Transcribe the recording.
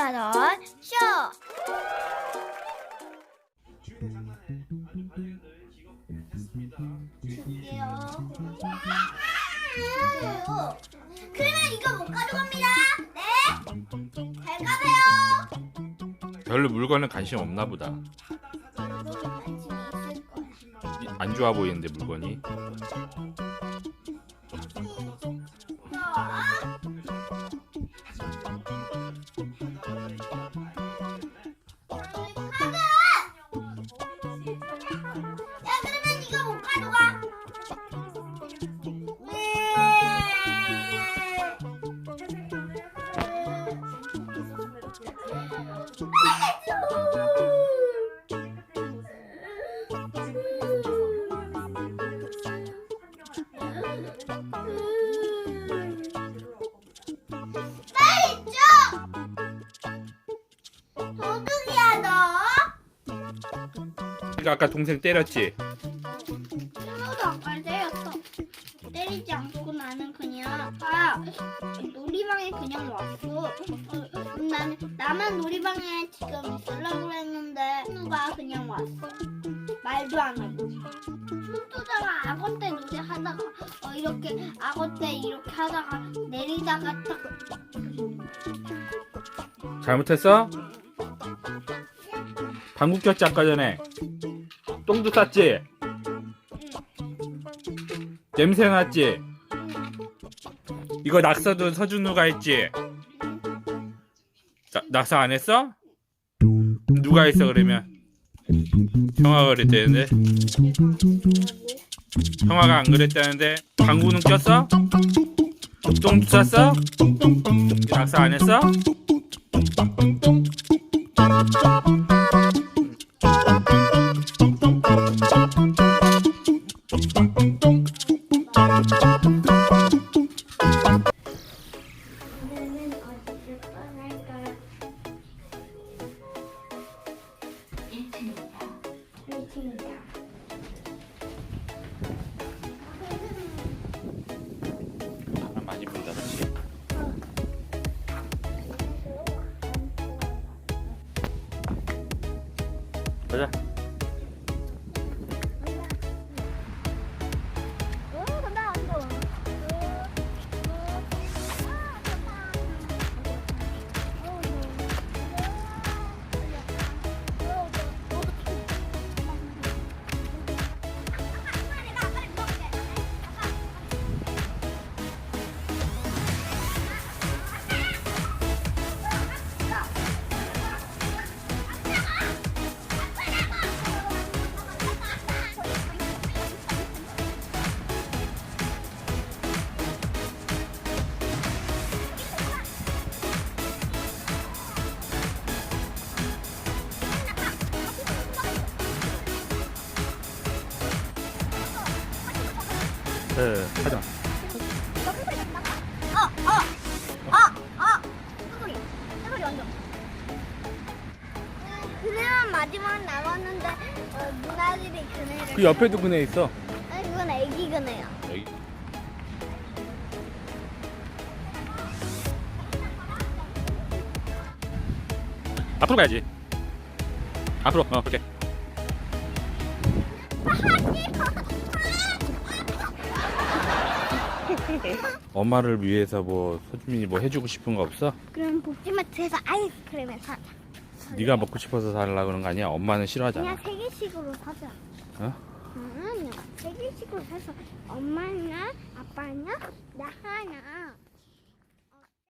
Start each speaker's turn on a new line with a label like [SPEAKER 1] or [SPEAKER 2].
[SPEAKER 1] 라던 쇼! 그러면 이거 못 가져갑니다. 네. 잘 가세요.
[SPEAKER 2] 별로 물건에 관심 없나 보다. 이- 안 좋아 보이는데 물건이. 그러니까 아까 동생 때렸지.
[SPEAKER 1] 스노도 아까 때렸어. 때리지 않고 나는 그냥 아 놀이방에 그냥 왔어. 어, 나는 나만 놀이방에 지금 있으려고 그랬는데 스노가 그냥 왔어. 말도 안 하고. 손도자가 악어 때 놀이 하다가 어, 이렇게 악어 때 이렇게 하다가 내리다가 딱
[SPEAKER 2] 잘못했어? 방구 꼈지 아까 전에. 똥도 쌌지. 냄새 났지. 이거 낙서도 서준우가 했지. 나, 낙서 안 했어? 누가 했어 그러면? 형아가 그랬다는데. 형아가 안 그랬다는데 방구는 꼈어? 똥도 쌌어? 낙서 안 했어?
[SPEAKER 1] 1층이다.
[SPEAKER 2] 바람 많이 분다 그치? 가자 네 가자
[SPEAKER 1] 어, 어, 어, 어. 소리, 소리 완전. 그네만 마지막 남았는데 어, 누나들이 그네를.
[SPEAKER 2] 그 옆에도 그네 있어
[SPEAKER 1] 아니 그건 애기 그네야.
[SPEAKER 2] 여기 앞으로 가야지 앞으로 어 그렇게 엄마를 위해서 뭐 소주민이 뭐 해주고 싶은 거 없어?
[SPEAKER 1] 그럼 복지마트에서 아이스크림을 사자.
[SPEAKER 2] 네가 먹고 싶어서 살라 그런 거 아니야? 엄마는 싫어하잖아
[SPEAKER 1] 그냥 세 개씩으로 사자.
[SPEAKER 2] 어?
[SPEAKER 1] 아니야, 세 개씩으로 사서 엄마나 아빠나 나 하나.